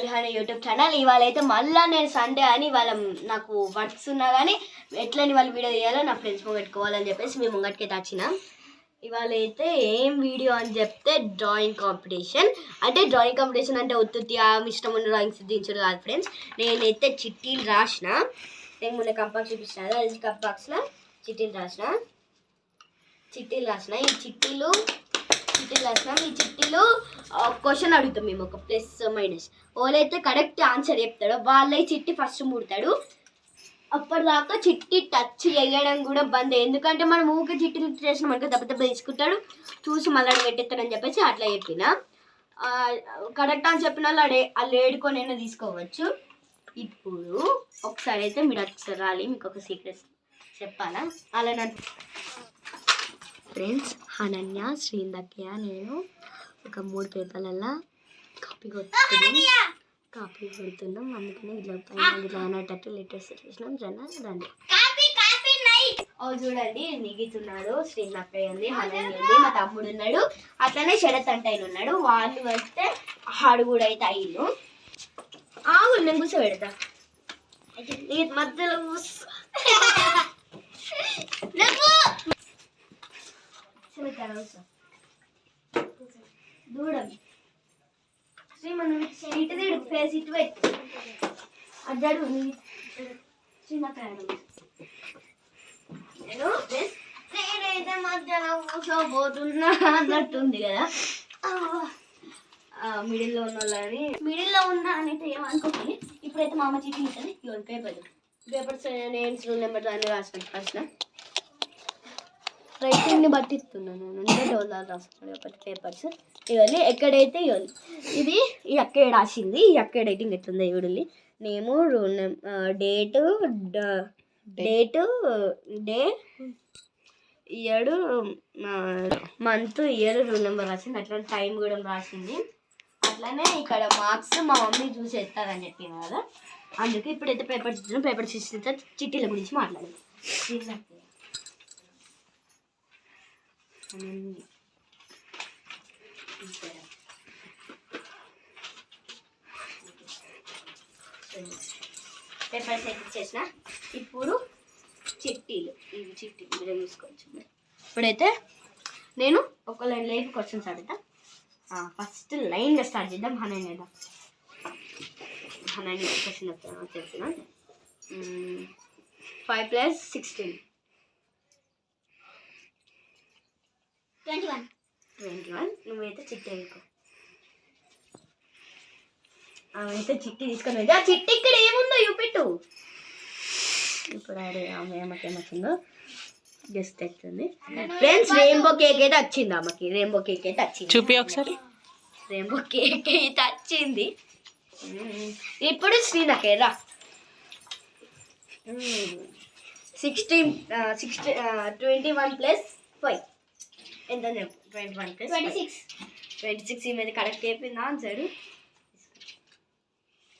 Kodali YouTube channel. ఇవాళ అయితే మళ్ళీ నేను సండే అని వాళ్ళ నాకు వర్క్స్ ఉన్నా కానీ ఎట్లని వాళ్ళు వీడియో తీయాలో నా ఫ్రెండ్స్ పెట్టుకోవాలని చెప్పేసి మేము ముంగటికి అయితే ఇవాళ అయితే ఏం వీడియో అని చెప్తే డ్రాయింగ్ కాంపిటీషన్ అంటే డ్రాయింగ్ కాంపిటీషన్ అంటే ఉత్తుత్తి ఆ ఇష్టం ఉన్న డ్రాయింగ్స్ దించడు కాదు ఫ్రెండ్స్ నేనైతే చిట్టీలు రాసిన. నేను మొన్న కంపాక్స్ చూపిస్తాను అది కంపాక్స్లో చిట్టీలు రాసిన. చిట్టీలు రాసిన. ఈ చిట్టీలు చిట్టీలు రాసినాం ఈ చిట్టీలు క్వశ్చన్ అడుగుతాం మేము ఒక ప్లస్ మైనస్ ఓలైతే కరెక్ట్ ఆన్సర్ చెప్తాడో. వాళ్ళే చిట్టి ఫస్ట్ ముడతాడు. అప్పటిదాకా చిట్టి టచ్ చేయడం కూడా బంద్. ఎందుకంటే మనం ఊకే చిట్టి చేసిన అనుకో దెబ్బ దెబ్బ తీసుకుంటాడు. చూసి మళ్ళీ పెట్టేస్తాడని చెప్పేసి అట్లా చెప్పిన. కరెక్ట్ అని చెప్పిన వాళ్ళు అడే వాళ్ళు ఏడుకొనైనా తీసుకోవచ్చు. ఇప్పుడు ఒకసారి అయితే మీరు ఒకసారి రాలి మీకు ఒక సీక్రెట్ చెప్పాలా? అలా నన్ను ఫ్రెండ్స్ అనన్య శ్రీందక్య నేను ఒక మూడు పేపర్లల్లో కాపీ కొట్టుకున్నాం కాపీ కొడుతున్నాం. అందుకనే ఇట్లా పైన ఇట్లా అనేటట్టు లెటర్స్ చేసినాం జన రండి ఓ చూడండి నిగితున్నాడు శ్రీనక్కయ్య ఉంది హనన్య ఉంది మా తమ్ముడు ఉన్నాడు. అట్లనే శరత్ అంటే ఆయన ఉన్నాడు. వాళ్ళు వస్తే ఆడు కూడా అయితే అయ్యిండు. ఆగు నేను కూర్చోబెడతా. మధ్యలో కూర్చో. కూర్చోబెట్టాను కూర్చో దూడం శ్రీ మనం ఇటు తీడు ఫేస్ ఇటు పెట్టి. అడ్డాడు శ్రీనక్కయ్య నేను నేనైతే మధ్యలో కూర్చోబోతున్నా అన్నట్టుంది కదా. మిడిల్లో ఉన్న వాళ్ళని మిడిల్లో ఉన్నా అని అయితే ఏమనుకోకండి. ఇప్పుడైతే మా అమ్మ చీటీ ఉంటుంది ఇవ్వండి పేపర్లు పేపర్స్ నేమ్స్ రూల్ నెంబర్ అన్ని రాసిన ఫస్ట్. రైటింగ్ని బట్టి ఇస్తున్నాను నేను. అంటే డోలార్ ఒకటి పేపర్స్. ఇవన్నీ ఎక్కడైతే ఇవ్వాలి ఇది ఈ అక్కడ రాసింది. ఈ అక్క రైటింగ్ ఎట్లుంది ఇవిడిని name roll date date day year month year roll number రాసింది. అట్లా టైం కూడా రాసింది. అట్లనే ఇక్కడ మార్క్స్ మా మమ్మీ చూసి ఎత్తారని చెప్పిన కదా. అందుకే ఇప్పుడైతే పేపర్స్ ఇచ్చిన పేపర్స్ ఇచ్చిన చిట్టీల గురించి మాట్లాడాలి పేపర్స్ అయితే ఇచ్చేసిన ఇప్పుడు చిట్టీలు ఇవి చిట్టీలు మీరు చూసుకోవచ్చు. ఇప్పుడైతే నేను ఒక లైన్ లైఫ్ క్వశ్చన్స్ అడుగుతా. ఫస్ట్ లైన్గా స్టార్ట్ చేద్దాం. హనైన్ మీద హనైన్ క్వశ్చన్ చెప్తాను చెప్తున్నా. Five plus sixteen twenty one twenty one నువ్వైతే చిట్టి వేసుకో అయితే చిట్టి తీసుకొని వెళ్ళి ఆ చిట్టి ఇక్కడ ఏముందో చూపెట్టు. ఇప్పుడు అరే ఆమె ఆమెకి జస్ట్ వచ్చింది ఫ్రెండ్స్ రెయిన్బో కేక్ అయితే వచ్చింది ఆమెకి. రెయిన్బో కేక్ అయితే వచ్చింది. చూపి ఒకసారి. రెయిన్బో కేక్ అయితే వచ్చింది. ఇప్పుడు శ్రీనకే రా. Sixteen sixty twenty one plus five ఎంత twenty one plus twenty six twenty six ఈ మీద కరెక్ట్ అయిపోయింది ఆన్సర్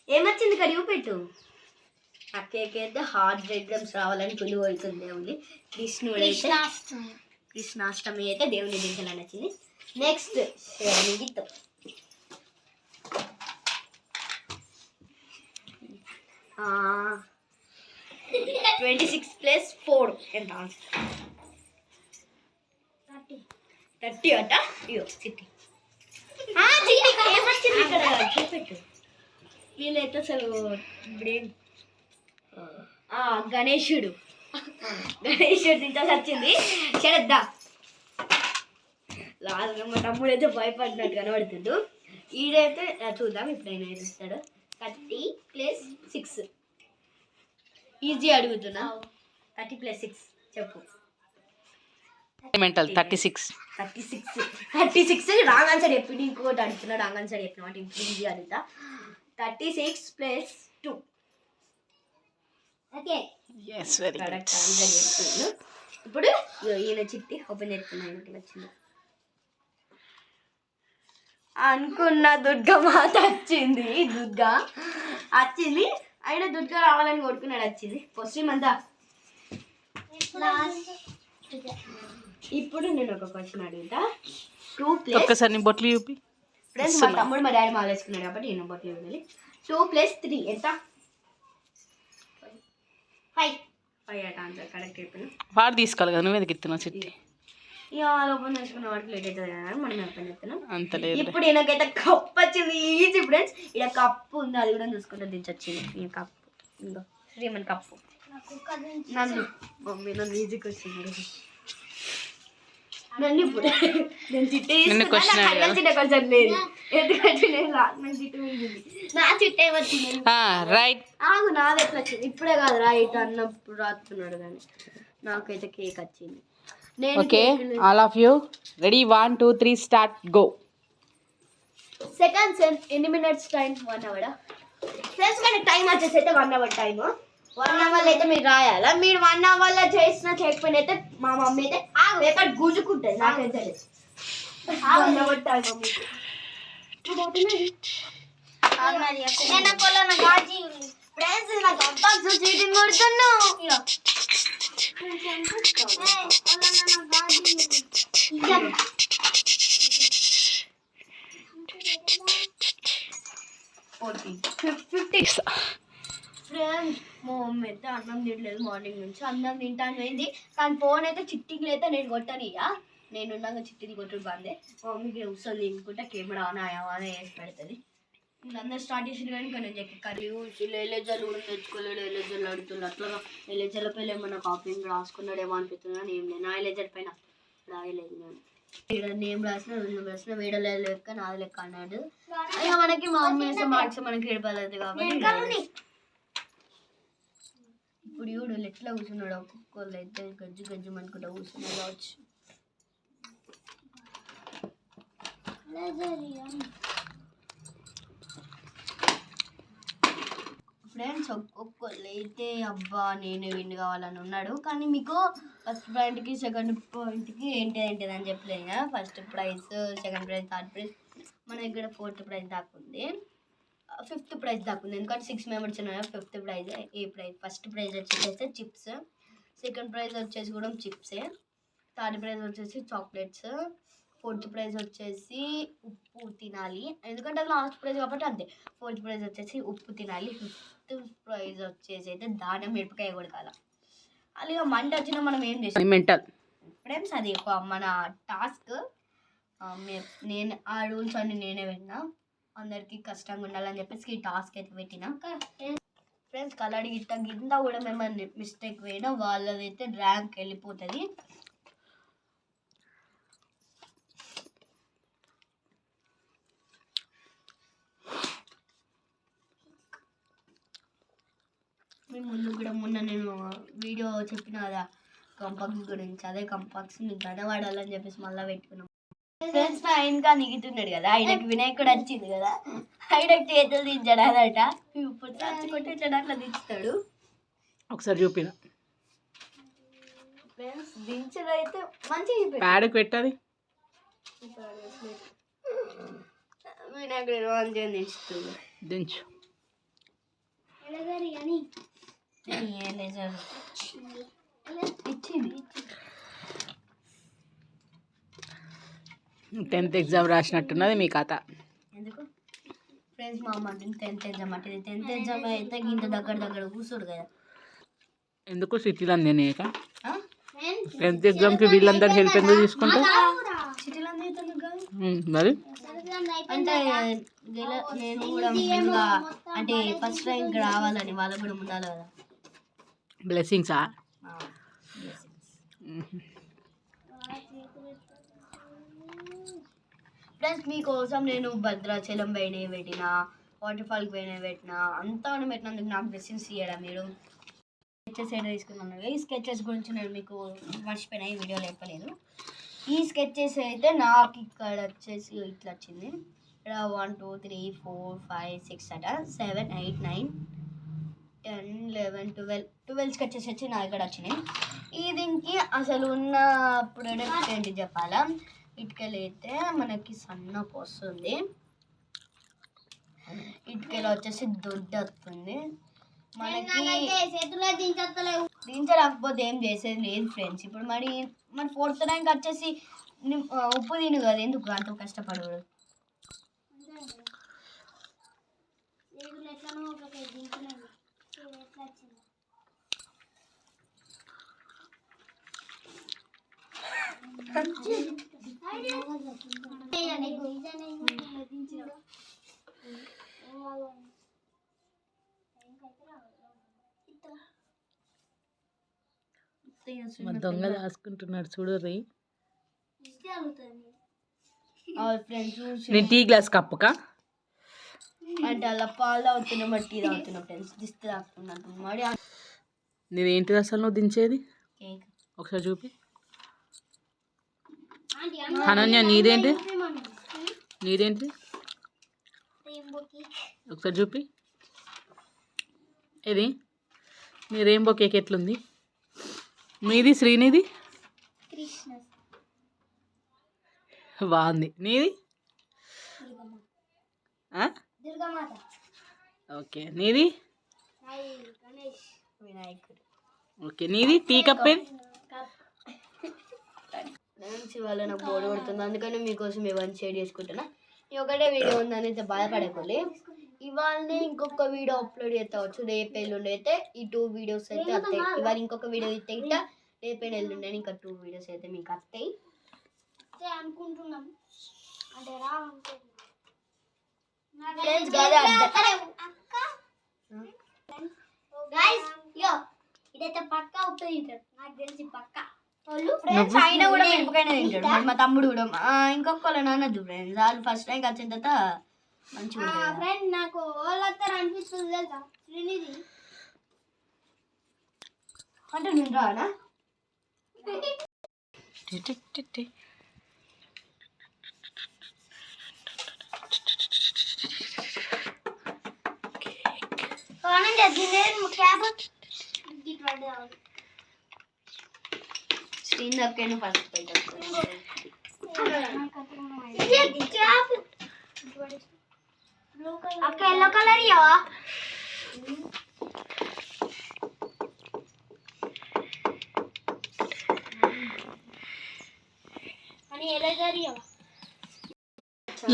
ఏమొచ్చింది ఇక్కడ చూపెట్టు? ఆ కేక్ అయితే హార్ట్ డయాగ్రామ్స్ రావాలని పులి అవుతుంది దేవుని. కృష్ణుడు అయితే కృష్ణాష్టమి అయితే దేవుని దించాలని వచ్చింది నెక్స్ట్ మిగతా ట్వంటీ సిక్స్ ప్లస్ ఫోర్ ఎంత ఆన్సర్ థర్టీ అట అయ్యో చిట్టి ఏమొచ్చింది ఇక్కడ. చూపెట్టు. వీళ్ళైతే అసలు ఇప్పుడేం ఆ, గణేశుడు గణేశుడు తింటా వచ్చింది. శరద్దా లాస్ట్ మా తమ్ముడు అయితే భయపడినట్టు కనబడుతుండు. ఈడైతే చూద్దాం ఇప్పుడు ఆయన ఏమిస్తాడు థర్టీ ప్లస్ సిక్స్. ఈజీ అడుగుతున్నా. Thirty plus six. చెప్పు. Mental thirty six thirty six thirty six wrong answer చెప్పి ఇంకోటి అడుగుతున్నా రాంగ్ ఆన్సర్ చెప్పిన వాటి ఈజీ అడుగుతా. Thirty six plus two okay yes very good correct answer చెప్తున్నాను ఇప్పుడు ఈయన చిట్టి ఓపెన్ చేస్తున్నాను ఆయనకి వచ్చింది అనుకున్న దుర్గా మాత వచ్చింది దుర్గా వచ్చింది. ఆయన దుర్గా రావాలని కొడుకున్నాడు వచ్చింది. పశ్చిమంతా లాస్ట్ ఇప్పుడు నేను ఒక క్వశ్చన్ అడుగుతా. టూ ప్లస్ ఒక్కసారి నీ బొట్లు చూపి. ఫ్రెండ్స్ మా తమ్ముడు మా డాడీ మాల వేసుకున్నాడు కాబట్టి నేను బట్టలు వెళ్ళాలి టూ ప్లస్ త్రీ ఎంత? ఫైవ్ ఫైవ్ అట ఆన్సర్ కరెక్ట్ చెప్పిన. వాడు తీసుకోవాలి కదా నువ్వు ఎందుకు ఇస్తున్నావు చిట్టి? ఇక ఓపెన్ చేసుకున్న వాటికి లేట్ అవుతుంది కదా మనం ఓపెన్ చేస్తున్నాం? అంత లేదు ఇప్పుడు ఈయనకైతే కప్పు వచ్చింది ఈజీ ఫ్రెండ్స్ ఇక్కడ కప్పు ఉంది అది కూడా చూసుకుంటే దించొచ్చింది. ఈ కప్పు ఇంకో శ్రీమన్ కప్పు. నన్ను మమ్మీ నన్ను ఈజీకి వచ్చింది నన్ను ఇప్పుడు నేను చిట్టే. చిట్ట కొంచెం లేదు. ఎందుకంటే నేను నాకు చిట్ట నా చిట్టే వచ్చింది రైట్ ఆగు నాది ఎట్లా వచ్చింది? ఇప్పుడే కాదు రైట్ అన్నప్పుడు రాస్తున్నాడు కానీ. నాకైతే కేక్ వచ్చింది. నేను okay all of you ready one two three start go seconds ఎన్ని minutes time one hour friends మనకి టైం వచ్చేసి అయితే one hour time one hour అయితే మీరు రాయాలా? మీరు వన్ అవర్లో చేసినా చేయకపోయినా అయితే మా మమ్మీ అయితే పేపర్ గుజుకుంటుంది? నాకైతే వన్ అవర్ టైం ఫ్రెండ్స్ నాకు అబ్బాయి చీటింగ్ కొడుతున్నావు ఫిఫ్టీ. ఫ్రెండ్స్ మా మమ్మీ అయితే అన్నం తినలేదు మార్నింగ్ నుంచి అన్నం తింటాను పోయింది కానీ ఫోన్ అయితే చిట్టికి అయితే నేను కొట్టనియా నేను ఉన్నాక చిట్టింగ్ కొట్టుడు బందే మా మమ్మీకి వస్తుంది తినుకుంటే కెమెరా ఆన్ అయ్యావా అని వేసి పెడుతుంది వీళ్ళందరూ స్టార్ట్ చేసిన కానీ ఇంకా నేను కర్రీ కూడా తెచ్చుకోలేడు ఎలేజర్లు అడుగుతుంది అట్లా ఎలేజర్ల పైన ఏమన్నా కాపీ రాసుకున్నాడేమో అనిపిస్తుంది ఏం లేదు నా ఎలేజర్ పైన రాయలేదు నేను ఇక్కడ నేమ్ రాసిన రెండు రాసిన వీడలే లెక్క నాది లెక్క అన్నాడు ఇక మనకి మా అమ్మ వేసే మార్క్స్ మనకి ఏడపలేదు కాబట్టి ఇప్పుడు చూడు ఎట్లా కూర్చున్నాడు ఒక్కొక్కళ్ళు అయితే గజ్జు గజ్జు అనుకుంటా కూర్చున్నాడు కావచ్చు. ఫ్రెండ్స్ ఒక్కొక్కళ్ళు అయితే అబ్బా నేను విన్ కావాలని ఉన్నాడు. కానీ మీకు ఫస్ట్ పాయింట్కి సెకండ్ పాయింట్కి ఏంటి ఏంటిది అని చెప్పలేదు కదా. First prize second prize third prize మన దగ్గర ఫోర్త్ ప్రైజ్ దాకా ఉంది. ఫిఫ్త్ ప్రైజ్ దాకా ఉంది. ఎందుకంటే సిక్స్ మెంబర్స్ ఉన్నారు ఫిఫ్త్ ప్రైజ్ ఏ ప్రైజ్? ఫస్ట్ ప్రైజ్ వచ్చేసి చిప్స్. సెకండ్ ప్రైజ్ వచ్చేసి కూడా చిప్సే. థర్డ్ ప్రైజ్ వచ్చేసి చాక్లెట్స్. ఫోర్త్ ప్రైజ్ వచ్చేసి ఉప్పు తినాలి. ఎందుకంటే అది లాస్ట్ ప్రైజ్ కాబట్టి అంతే. ఫోర్త్ ప్రైజ్ వచ్చేసి ఉప్పు తినాలి. ఫిఫ్త్ ప్రైజ్ వచ్చేసి అయితే దానం మిరపకాయ కొడకాల అలాగే మంట వచ్చినా మనం ఏం చేసాం మెంటల్ ఫ్రెండ్స్ అది మన టాస్క్ నేను ఆ రూల్స్ అన్ని నేనే విన్నా. అందరికీ కష్టంగా ఉండాలని చెప్పేసి ఈ టాస్క్ అయితే పెట్టినాక ఫ్రెండ్స్ కలర్ గిట్ట కింద కూడా మేము మిస్టేక్ పోయినా వాళ్ళదైతే ర్యాంక్ వెళ్ళిపోతుంది. మీ ముందు కూడా మొన్న నేను వీడియో చెప్పిన కదా కంపాక్స్ గురించి. అదే కంపాక్స్ మీకు గడవాడాలని చెప్పేసి మళ్ళీ పెట్టుకున్నాం. ఫ్రెండ్స్ నా ఇంకా నిగుతున్నాడు కదా. ఆయనకి వినాయకుడు వచ్చింది కదా. ఆయనకి చేతులు దించాడు అదట ఇప్పుడు చచ్చి కొట్టేటాడు అట్లా దించుతాడు. ఒకసారి చూపిన. ఫ్రెండ్స్ దించడం అయితే మంచిగా ప్యాడ్కి పెట్టది? వినాయకుడు మంచిగా దించుతుంది దించు. ఇచ్చింది. టెన్త్ ఎగ్జామ్ రాసినట్టున్నది మీ కథ ఎందుకు? ఫ్రెండ్స్ మా అమ్మ టెన్త్ ఎగ్జామ్ అంటే టెన్త్ ఎగ్జామ్ అయితే ఇంత దగ్గర దగ్గర కూర్చోడు కదా. ఎందుకు సిటీలో అందేనేక ఆ? టెన్త్ ఎగ్జామ్కి వీళ్ళందరూ హెల్ప్ ఎందుకు తీసుకుంటారు మరి? అంటే నేను కూడా అంటే ఫస్ట్ ర్యాంక్ రావాలని వాళ్ళకు కూడా ఉండాలి కదా. బ్లెస్సింగ్సా ప్లస్ మీకోసం నేను భద్రాచలం పోయినవి పెట్టిన వాటర్ ఫాల్కి పోయినవి పెట్టిన అంతా పెట్టినందుకు నాకు బ్లెస్సింగ్స్ ఇయ్యడా మీరు? స్కెచెస్ ఏదో తీసుకున్నాను? ఈ స్కెచెస్ గురించి నేను మీకు మర్చిపోయినా ఈ వీడియోలో చెప్పలేదు ఈ స్కెచెస్ అయితే నాకు ఇక్కడ వచ్చేసి ఇట్లా వచ్చింది. ఇక్కడ one two three four five six అట seven eight nine ten eleven twelve twelve sketches వచ్చి నా ఇక్కడ వచ్చినాయి. ఈ దీనికి అసలు ఉన్న ప్రొడక్ట్ ఏంటి చెప్పాలా? ఇటుకలు అయితే మనకి సన్నకు వస్తుంది ఇటుకలు వచ్చేసి దొడ్డు వస్తుంది. మనకి దించలేకపోతే ఏం చేసేది లేదు ఫ్రెండ్స్. ఇప్పుడు మరి మరి ఫోర్త్ ర్యాంక్ వచ్చేసి ఉప్పు తిను కదా ఎందుకు అంత కష్టపడకూడదు? Thank you. మా దొంగ దాచుకుంటున్నాడు చూడు రీ ఫ్రెండ్స్ చూసి నేను టీ గ్లాస్ కప్పుకా? అంటే అలా పాలు తాగుతున్నా టీ తాగుతున్నా ఫ్రెండ్స్ దిష్టి తాగుతున్నట్టు మరి నీదేంటిది అసలు నువ్వు దించేది? ఒకసారి చూపి. అనన్య నీదేంటి? నీదేంటి? ఒకసారి చూపి. ఇది నీ రెయిన్బో కేక్ ఎట్లుంది? మీది శ్రీనిధి బాగుంది నీది? ఓకే. నీది? ఓకే. నీది? Tea cup. ఫ్రెండ్స్ ఇవాళ నాకు బోర్ కొడుతుంది. అందుకని మీకోసం ఇవన్నీ షేర్ చేసుకుంటున్నా. ఈ ఒకటే వీడియో ఉందని అయితే బాధపడకూడదు ఇవాళనే ఇంకొక వీడియో అప్లోడ్ చేస్తావచ్చు రేపు ఎల్లుండి అయితే ఈ టూ వీడియోస్ అయితే వస్తాయి ఇవాళ ఇంకొక వీడియో అయితే ఇట్లా రేపు ఎల్లుండి అని ఇంకా టూ వీడియోస్ అయితే మీకు వస్తాయి అనుకుంటున్నాం. అంటే ఫ్రెండ్స్ ఇదైతే పక్కా ఉప్పు తింటారు. నాకు తెలిసి పక్కా. ఆయన కూడా మిరపకాయనే తింటాడు. మరి మా తమ్ముడు కూడా. ఆ, ఇంకొకళ్ళ నాన్నద్దు ఫ్రెండ్స్ వాళ్ళు ఫస్ట్ టైం వచ్చిన తర్వాత మంచిగా ఉంటుంది కదా. ఫ్రెండ్ నాకు అనిపిస్తుంది తెలుసా? శ్రీనిధి. అంటే నేను రానా? అక్క ఎల్లో కలర్ ఇవ్వవా అని ఎల్లో కలర్ ఇవ్వవా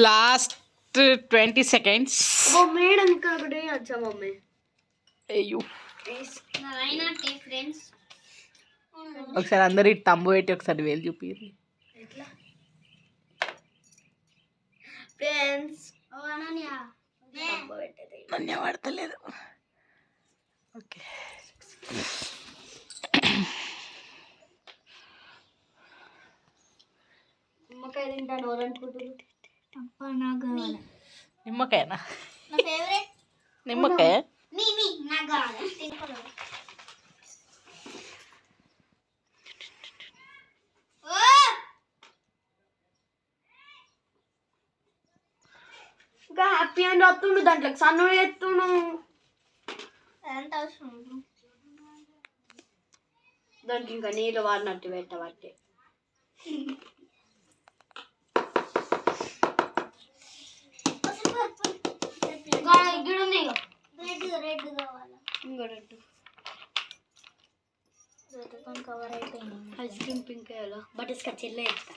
లాస్ట్ ట్వంటీ సెకండ్స్ ఓ మేడం ఇక్కడ ఒకటి వచ్చా మమ్మీ అయ్యో అయినా టీ ఫ్రెండ్స్ ఒకసారి అందరు ఇటు తంబు పెట్టి ఒకసారి వేలు చూపి ఫ్రెండ్స్ ఓ అనన్య. నన్ను పడతలేదు ఓకే. నిమ్మకాయ తింటాను నిమ్మకాయనా? నా ఫేవరెట్ నిమ్మకాయ మీ మీ నాకు కావాలి తినుకోలేదు ఇంకా హ్యాపీ అని వస్తుండు దాంట్లో సన్ను ఎత్తును ఎంత అవసరం? దానికి ఇంకా నీళ్ళు వాడినట్టు పెట్టబట్టే ఇక్కడ ఉంది రెడ్ రెడ్ కావాలా? ఇంకోటి కవర్ అయిపోయింది. Ice cream pink butterscotch ఎల్ల ఎత్తా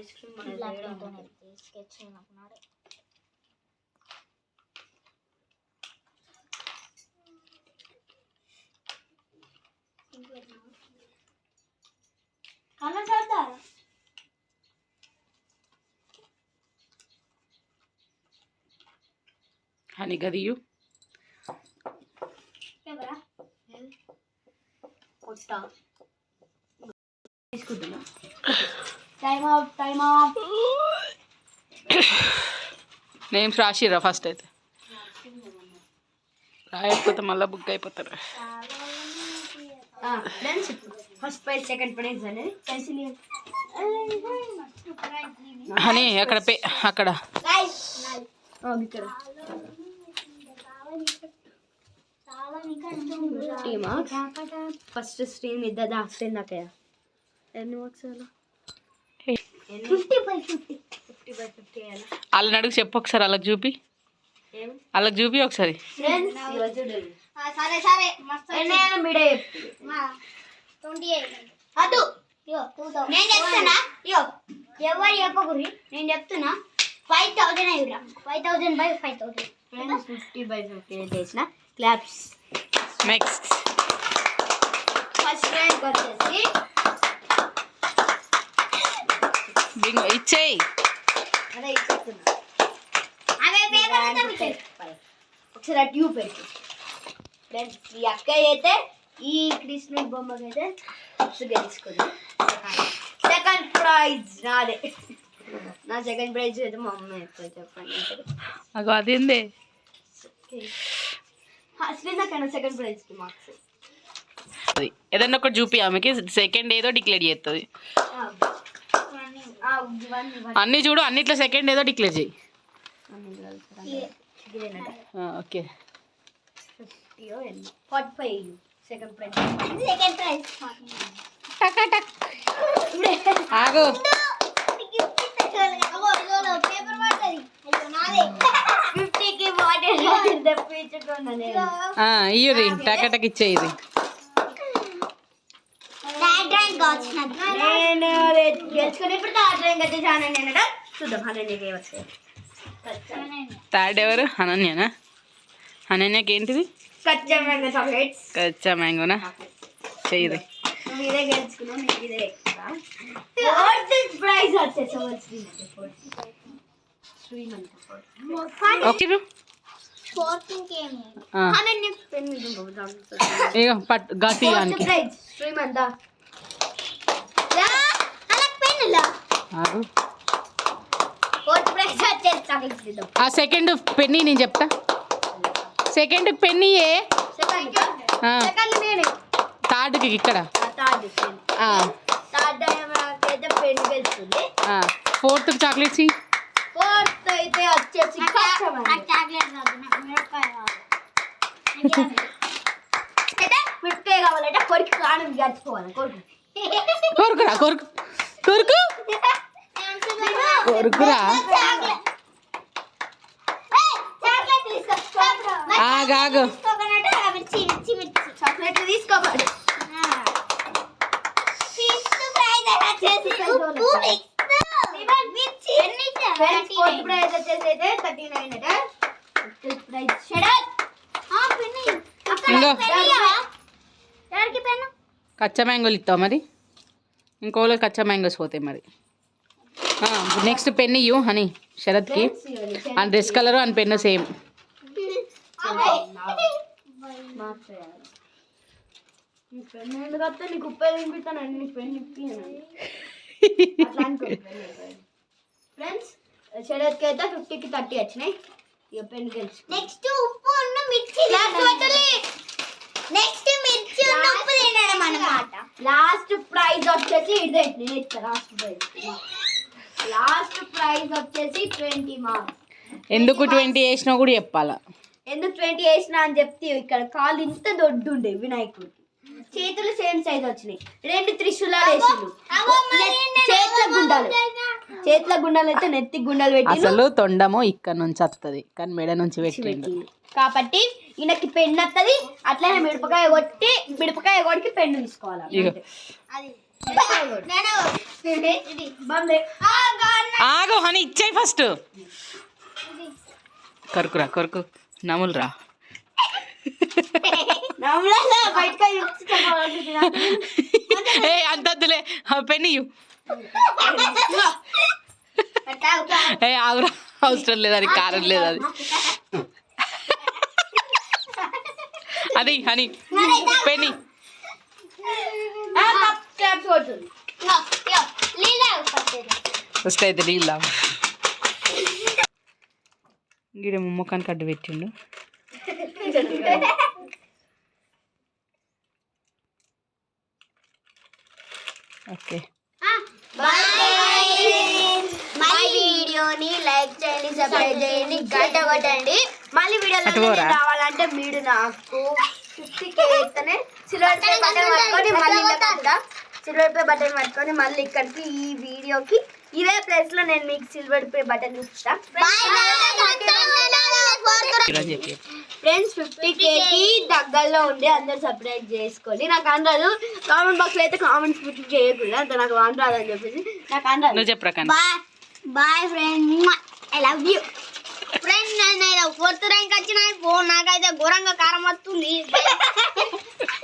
ఐస్ క్రీమ్ స్కెచ్ చేయమన్నాడు కలర్ చేద్దారా హనీ గదియు ఎవరా కొత్త తీసుకుంటున్నా time out time out names రాసిర్రా first అయితే. రాయకపోతే మళ్ళీ బుక్ అయిపోతారు. ఫస్ట్ సెకండ్ ప్రైజ్ అనేది. పెన్సిల్ అక్కడ పే అక్కడ. టీ ఫస్ట్ స్ట్రీమ్ ఇద్దరు దాస్టేన్ దాకా ఎన్ని మార్క్స్ అలా fifty by fifty fifty by fifty అలా వాళ్ళని అడుగు చెప్పు ఒకసారి వాళ్ళకి చూపి. వాళ్ళకి చూపి ఒకసారి. ఫ్రెండ్స్ ఇలా చూడండి సరే సరే మస్తు ఎన్నైనా మీడే ట్వంటీ ఎయిట్ అదు నేను చెప్తున్నా యో ఎవరు చెప్పకుర్రి నేను చెప్తున్నా five thousand అయ్యురా five thousand by five thousand. Friends fifty by fifty వేసిన క్లాప్స్. నెక్స్ట్ ఫస్ట్ ర్యాంక్ వచ్చేసి బింగో ఇచ్చేయి ఒకసారి ఆ ట్యూబ్ పెట్టు. ఫ్రెండ్స్ ఈ అక్కయ్య అయితే ఈ కృష్ణుడి బొమ్మకి అయితే గెలుచుకుంది సెకండ్ ప్రైజ్ నాదే. నా సెకండ్ ప్రైజ్ అయితే మా అమ్మ ఎక్కువ చెప్పండి. అగో అదేందే? శ్రీనాకన్నా సెకండ్ ప్రైజ్కి మార్క్స్ ఏదన్నా ఒకటి చూపి ఆమెకి. సెకండ్ ఏదో డిక్లేర్ చేస్తుంది అన్ని చూడు అన్నిట్లో సెకండ్ ఏదో డిక్లేర్ చేయి. ఓకే ఆగు. పడుతుంది అయ్యో నాదే ఫిఫ్టీకి బాటిల్ తెప్పించుకున్నా నేను ఇయ్యురి టకటక్ ఇచ్చేయి ఇది డ్రాయింగ్ వచ్చినది నేను గెలుచుకుని ఇప్పుడు థర్డ్ అయితే చాలా నేను చూద్దాం హండ్రెడ్ వస్తాయి థర్డ్ ఎవరు? అనన్యనా అనన్యకి ఏంటిది? Kaccha mango chocolates. కచ్చా మ్యాంగోనా? చెయ్యి నువ్వు ఇదే ఫోర్త్ ప్రైజ్ వచ్చేసి ఓకే ఇక పట్ శ్రీమంత అలా పెన్నులా ఆగు ఫోర్త్ ప్రైజ్ వచ్చేసి చాక్లెట్స్ ఇద్దాం ఆ సెకండ్ పెన్ని నేను చెప్తా. సెకండ్ పెన్ని ఏ? సెకండ్ ఆ, సెకండ్ నేనే థర్డ్కి ఇక్కడ. Fourth chocolates. ఫోర్త్ అయితే వచ్చేసి మిరపకాయ కావాలంటే కొరికి గడుచుకోవాలి కొరికి. కొరుకురా కొరుకు. కొరుకు? కొరుకురా? చాక్లెట్ తీసుకో ఆగు ఆగు. తీసుకోకనట్టు మిర్చి మిర్చి మిర్చి చాక్లెట్ తీసుకోవాలి ఫిఫ్త్ ప్రైజ్ వచ్చేసి ఉప్పు మిక్స్ మిర్చి ఫ్రెండ్స్ ఫోర్త్ ప్రైజ్ వచ్చేసి అయితే థర్టీ నైన్ అంటే ఫిఫ్త్ ప్రైజ్ షడర్ ఆ పెన్ని ఇంగో ఎవరికి పెన్ను? కచ్చా మ్యాంగోలు ఇస్తావు మరి? ఇంకోలో కచ్చా మ్యాంగోస్ పోతాయి మరి. నెక్స్ట్ పెన్ ఇయ్యు హనీ శరత్కి. ఆ డ్రెస్ కలర్ అని పెన్ను సేమ్ ఫ్రెండ్స్ అయితే ఫిఫ్టీకి థర్టీ వచ్చినాయి. ఇక పెన్ గెలుచు నెక్స్ట్ ఉప్పు మిర్చి. నెక్స్ట్ మిర్చి ఉన్న ఉప్పు తినడం అన్నమాట లాస్ట్ ప్రైజ్ వచ్చేసి ఇదే నేను లాస్ట్ ప్రైజ్ లాస్ట్ ప్రైజ్ వచ్చేసి ట్వంటీ మార్క్స్ ఎందుకు ట్వంటీ వేసినా కూడా చెప్పాలా? ఎందుకు ట్వంటీ వేసిన అని చెప్తే ఇక్కడ కాళ్ళు ఇంత దొడ్డు ఉండే వినాయకుడికి. చేతులు సేమ్ సైజ్ వచ్చినాయి. రెండు త్రిశూలాలు వేసిండు చేతుల గుండాలు. చేతుల గుండాలు అయితే నెత్తి గుండాలు పెట్టి అసలు తొండము ఇక్కడ నుంచి వస్తుంది కానీ మెడ నుంచి పెట్టిండు. కాబట్టి ఈయనకి పెన్ను వస్తుంది అట్లనే మిరపకాయ కొట్టి మిరపకాయ కొడికి పెన్ను తీసుకోవాలి. ఆగు హనీ ఇచ్చేయి ఫస్ట్. కరుకురా కొరుకు నములురా. ఏ అంత వద్దులే. పెన్ ఇయ్యు. ఏ ఆగురా. అవసరం లేదు అది కారం లేదు అది. అది హనీ పట్టేది ఫస్ట్ అయితే నీళ్ళు గిడ ముమ్మకానికి అడ్డు పెట్టిండు. ఓకే. మా వీడియోని లైక్ చేయండి సబ్స్క్రైబ్ చేయండి గంట కొట్టండి. మళ్ళీ వీడియోలో. రావాలంటే మీరు నాకు ఫిఫ్టీ కే ఇస్తేనే సిల్వర్ పే బటన్ పట్టుకొని మళ్ళీ సిల్వర్ పే బటన్ పట్టుకొని మళ్ళీ ఇక్కడికి ఈ వీడియోకి ఇదే ప్లేస్లో నేను మీకు silver play button friends fifty కేకి దగ్గరలో ఉండి అందరు సపరేట్ చేసుకొని నాకు అనరాదు కామెంట్ బాక్స్లో అయితే కామెంట్స్ పుట్టి చేయకూడదు. అంత నాకు అనరాదు అని చెప్పేసి నాకు అనరాదు చెప్పరా boyfriend I love you friend నేను ఫోర్త్ ర్యాంక్ వచ్చిన నాకైతే ఘోరంగా కారం వస్తుంది.